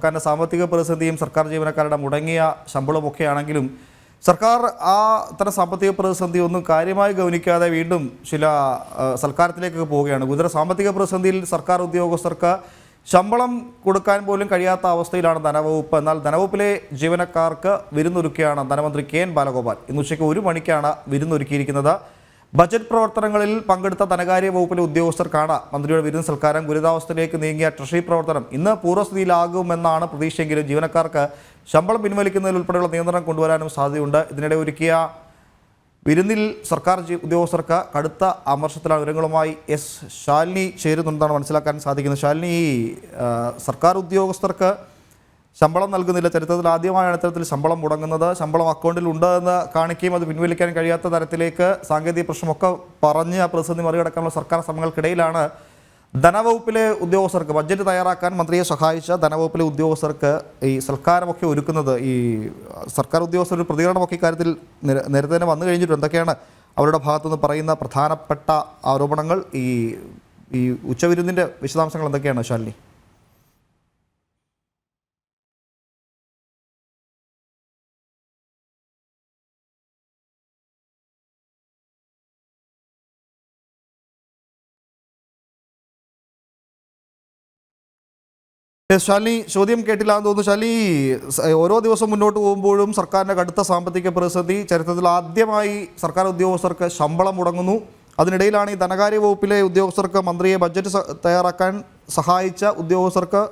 സർക്കാരിന്റെ സാമ്പത്തിക പ്രതിസന്ധിയും സർക്കാർ ജീവനക്കാരുടെ മുടങ്ങിയ ശമ്പളമൊക്കെ ആണെങ്കിലും സർക്കാർ ആ തരം സാമ്പത്തിക പ്രതിസന്ധി ഒന്നും കാര്യമായി ഗൗനിക്കാതെ വീണ്ടും ചില സൽക്കാരത്തിലേക്ക് പോവുകയാണ്. ഗുരുതര സാമ്പത്തിക പ്രതിസന്ധിയിൽ സർക്കാർ ഉദ്യോഗസ്ഥർക്ക് ശമ്പളം കൊടുക്കാൻ പോലും കഴിയാത്ത അവസ്ഥയിലാണ് ധനവകുപ്പ്. എന്നാൽ ധനവകുപ്പിലെ ജീവനക്കാർക്ക് വിരുന്നൊരുക്കുകയാണ് ധനമന്ത്രി കെ എൻ ബാലഗോപാൽ. ഇന്ന് ഉച്ചയ്ക്ക് ഒരു മണിക്കാണ് വിരുന്നൊരുക്കിയിരിക്കുന്നത്. ബജറ്റ് പ്രവർത്തനങ്ങളിൽ പങ്കെടുത്ത ധനകാര്യ വകുപ്പിലെ ഉദ്യോഗസ്ഥർക്കാണ് മന്ത്രിയുടെ വിരുന്ന് സൽക്കാരം ഗുരുതാവസ്ഥയിലേക്ക് നീങ്ങിയ ട്രഷറി പ്രവർത്തനം ഇന്ന് പൂർവസ്ഥിതിയിലാകുമെന്നാണ് പ്രതീക്ഷയെങ്കിലും ജീവനക്കാർക്ക് ശമ്പളം പിൻവലിക്കുന്നതിൽ ഉൾപ്പെടെയുള്ള നിയന്ത്രണം കൊണ്ടുവരാനും സാധ്യതയുണ്ട്. ഇതിനിടെ ഒരുക്കിയ വിരുന്നിൽ സർക്കാർ ഉദ്യോഗസ്ഥർക്ക് കടുത്ത അമർഷത്തിലാണ് വിവരങ്ങളുമായി എസ് ശാലിനി ചേരുന്നുണ്ടെന്നാണ് മനസ്സിലാക്കാൻ സാധിക്കുന്നത്. ശാലിനി സർക്കാർ ഉദ്യോഗസ്ഥർക്ക് ശമ്പളം നൽകുന്നില്ല. ചരിത്രത്തിൽ ആദ്യമായാണ് ഇത്തരത്തിൽ ശമ്പളം മുടങ്ങുന്നത്. ശമ്പളം അക്കൗണ്ടിൽ ഉണ്ട് എന്ന് കാണിക്കുകയും അത് പിൻവലിക്കാൻ കഴിയാത്ത തരത്തിലേക്ക് സാങ്കേതിക പ്രശ്നമൊക്കെ പറഞ്ഞ് ആ പ്രതിസന്ധി മറികടക്കാനുള്ള സർക്കാർ ശ്രമങ്ങൾക്കിടയിലാണ് ധനവകുപ്പിലെ ഉദ്യോഗസ്ഥർക്ക് ബഡ്ജറ്റ് തയ്യാറാക്കാൻ മന്ത്രിയെ സഹായിച്ച ധനവകുപ്പിലെ ഉദ്യോഗസ്ഥർക്ക് ഈ സൽക്കാരമൊക്കെ ഒരുക്കുന്നത്. ഈ സർക്കാർ ഉദ്യോഗസ്ഥരുടെ പ്രതികരണമൊക്കെ ഇക്കാര്യത്തിൽ നിര- നേരത്തെ തന്നെ വന്നു കഴിഞ്ഞിട്ടുണ്ട്. എന്തൊക്കെയാണ് അവരുടെ ഭാഗത്തുനിന്ന് പറയുന്ന പ്രധാനപ്പെട്ട ആരോപണങ്ങൾ? ഈ ഈ ഉച്ചവിരുന്നിന്റെ വിശദാംശങ്ങൾ എന്തൊക്കെയാണ് ശാലിനി? ശാലിനി ചോദ്യം കേട്ടില്ലാന്ന് തോന്നുന്നു. ശാലി ഓരോ ദിവസം മുന്നോട്ട് പോകുമ്പോഴും സർക്കാരിന്റെ കടുത്ത സാമ്പത്തിക പ്രതിസന്ധി ചരിത്രത്തിൽ ആദ്യമായി സർക്കാർ ഉദ്യോഗസ്ഥർക്ക് ശമ്പളം മുടങ്ങുന്നു. അതിനിടയിലാണ് ഈ ധനകാര്യ വകുപ്പിലെ ഉദ്യോഗസ്ഥർക്ക് മന്ത്രിയെ ബഡ്ജറ്റ് തയ്യാറാക്കാൻ സഹായിച്ച ഉദ്യോഗസ്ഥർക്ക്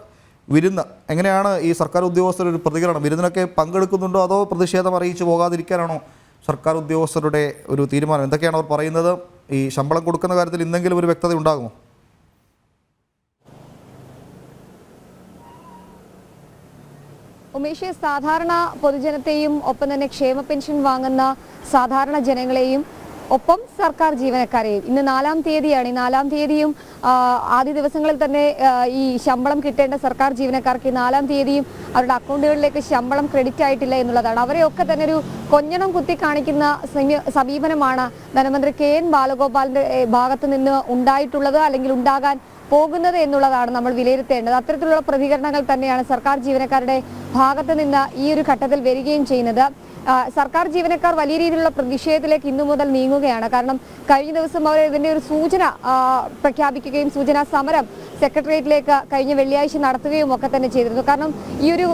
വിരുന്ന്. എങ്ങനെയാണ് ഈ സർക്കാർ ഉദ്യോഗസ്ഥരുടെ ഒരു പ്രതികരണം? വിരുന്നിനൊക്കെ പങ്കെടുക്കുന്നുണ്ടോ അതോ പ്രതിഷേധം അറിയിച്ചു പോകാതിരിക്കാനാണോ സർക്കാർ ഉദ്യോഗസ്ഥരുടെ ഒരു തീരുമാനം? എന്തൊക്കെയാണ് അവർ പറയുന്നത്? ഈ ശമ്പളം കൊടുക്കുന്ന കാര്യത്തിൽ എന്തെങ്കിലും ഒരു വ്യക്തത ഉണ്ടാകുമോ? ഉമേഷ് സാധാരണ പൊതുജനത്തെയും ഒപ്പം തന്നെ ക്ഷേമ പെൻഷൻ വാങ്ങുന്ന സാധാരണ ജനങ്ങളെയും ഒപ്പം സർക്കാർ ജീവനക്കാരെയും. ഇന്ന് നാലാം തീയതിയാണ്. ഈ നാലാം തീയതിയും ആദ്യ ദിവസങ്ങളിൽ തന്നെ ഈ ശമ്പളം കിട്ടേണ്ട സർക്കാർ ജീവനക്കാർക്ക് ഈ നാലാം തീയതിയും അവരുടെ അക്കൗണ്ടുകളിലേക്ക് ശമ്പളം ക്രെഡിറ്റ് ആയിട്ടില്ല എന്നുള്ളതാണ്. അവരെയൊക്കെ തന്നെ ഒരു കൊഞ്ഞണം കുത്തി കാണിക്കുന്ന സമീ- സമീപനമാണ് ധനമന്ത്രി കെ എൻ ബാലഗോപാലിന്റെ ഭാഗത്ത് നിന്ന് ഉണ്ടായിട്ടുള്ളത് അല്ലെങ്കിൽ ഉണ്ടാകാൻ പോകുന്നത് എന്നുള്ളതാണ് നമ്മൾ വിലയിരുത്തേണ്ടത്. അത്തരത്തിലുള്ള പ്രതികരണങ്ങൾ തന്നെയാണ് സർക്കാർ ജീവനക്കാരുടെ ഭാഗത്ത് നിന്ന് ഈ ഒരു ഘട്ടത്തിൽ വരികയും ചെയ്യുന്നത്. സർക്കാർ ജീവനക്കാർ വലിയ രീതിയിലുള്ള പ്രതിഷേധത്തിലേക്ക് ഇന്നു മുതൽ നീങ്ങുകയാണ്. കാരണം കഴിഞ്ഞ ദിവസം അവർ ഇതിന്റെ ഒരു സൂചന പ്രഖ്യാപിക്കുകയും സൂചനാ സമരം സെക്രട്ടേറിയറ്റിലേക്ക് കഴിഞ്ഞ വെള്ളിയാഴ്ച നടത്തുകയും ഒക്കെ തന്നെ ചെയ്തിരുന്നു. കാരണം ഈ ഒരു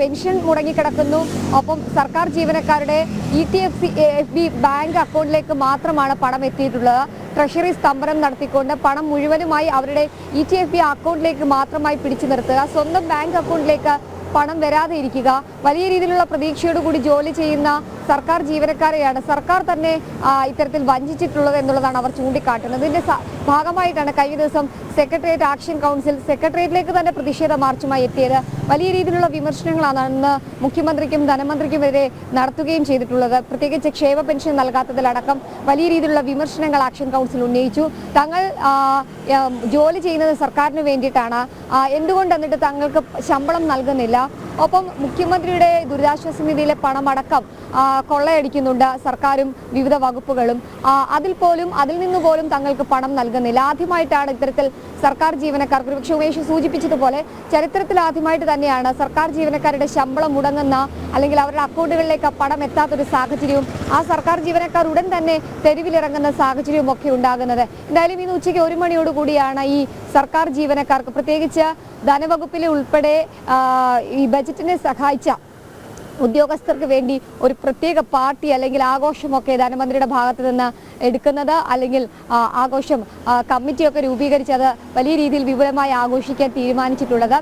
പെൻഷൻ മുടങ്ങിക്കിടക്കുന്നു. ഒപ്പം സർക്കാർ ജീവനക്കാരുടെ E T F C F B bank അക്കൗണ്ടിലേക്ക് മാത്രമാണ് പണം എത്തിയിട്ടുള്ളത്. ട്രഷറി സ്തംഭനം നടത്തിക്കൊണ്ട് പണം മുഴുവനുമായി അവരുടെ ഇ ടി എഫ് ബി അക്കൗണ്ടിലേക്ക് മാത്രമായി പിടിച്ചു നിർത്തുക. സ്വന്തം ബാങ്ക് അക്കൗണ്ടിലേക്ക് പണം വരാതെ ഇരിക്കുക. വലിയ രീതിയിലുള്ള പ്രതീക്ഷയോടുകൂടി ജോലി ചെയ്യുന്ന സർക്കാർ ജീവനക്കാരെയാണ് സർക്കാർ തന്നെ ഇത്തരത്തിൽ വഞ്ചിച്ചിട്ടുള്ളത് എന്നുള്ളതാണ് അവർ ചൂണ്ടിക്കാട്ടുന്നത്. ഇതിന്റെ ഭാഗമായിട്ടാണ് കഴിഞ്ഞ ദിവസം സെക്രട്ടേറിയറ്റ് ആക്ഷൻ കൗൺസിൽ സെക്രട്ടേറിയറ്റിലേക്ക് തന്നെ പ്രതിഷേധ മാർച്ചുമായി എത്തിയത്. വലിയ രീതിയിലുള്ള വിമർശനങ്ങളാണ് അന്ന് മുഖ്യമന്ത്രിക്കും ധനമന്ത്രിക്കുമെതിരെ നടത്തുകയും ചെയ്തിട്ടുള്ളത്. പ്രത്യേകിച്ച് ക്ഷേമ പെൻഷൻ നൽകാത്തതിലടക്കം വലിയ രീതിയിലുള്ള വിമർശനങ്ങൾ ആക്ഷൻ കൗൺസിൽ ഉന്നയിച്ചു. തങ്ങൾ ജോലി ചെയ്യുന്നത് സർക്കാരിന് വേണ്ടിയിട്ടാണ്. എന്തുകൊണ്ട് എന്നിട്ട് തങ്ങൾക്ക് ശമ്പളം നൽകുന്നില്ല? ഒപ്പം മുഖ്യമന്ത്രിയുടെ ദുരിതാശ്വാസ നിധിയിലെ പണമടക്കം കൊള്ളയടിക്കുന്നുണ്ട്. സർക്കാരും വിവിധ വകുപ്പുകളും. അതിൽ പോലും അതിൽ നിന്ന് പോലും തങ്ങൾക്ക് പണം നൽകുന്നില്ല. ആദ്യമായിട്ടാണ് ഇത്തരത്തിൽ സർക്കാർ ജീവനക്കാർക്ക് ഒരുപക്ഷെ ഉമേഷ് സൂചിപ്പിച്ചതുപോലെ ചരിത്രത്തിൽ ആദ്യമായിട്ട് തന്നെയാണ് സർക്കാർ ജീവനക്കാരുടെ ശമ്പളം മുടങ്ങുന്ന അല്ലെങ്കിൽ അവരുടെ അക്കൗണ്ടുകളിലേക്ക് പണം എത്താത്തൊരു സാഹചര്യവും ആ സർക്കാർ ജീവനക്കാർ ഉടൻ തന്നെ തെരുവിലിറങ്ങുന്ന സാഹചര്യവും ഒക്കെ ഉണ്ടാകുന്നത്. എന്തായാലും ഇന്ന് ഉച്ചയ്ക്ക് ഒരു മണിയോടുകൂടിയാണ് ഈ സർക്കാർ ജീവനക്കാർക്ക് പ്രത്യേകിച്ച് ധനവകുപ്പിലെ ഉൾപ്പെടെ ഈ ബജറ്റിനെ സഹായിച്ച ഉദ്യോഗസ്ഥർക്ക് വേണ്ടി ഒരു പ്രത്യേക പാർട്ടി അല്ലെങ്കിൽ ആഘോഷമൊക്കെ ധനമന്ത്രിയുടെ ഭാഗത്ത് നിന്ന് എടുക്കുന്നത് അല്ലെങ്കിൽ ആഘോഷം കമ്മിറ്റിയൊക്കെ രൂപീകരിച്ചത് വലിയ രീതിയിൽ വിപുലമായി ആഘോഷിക്കാൻ തീരുമാനിച്ചിട്ടുള്ളത്.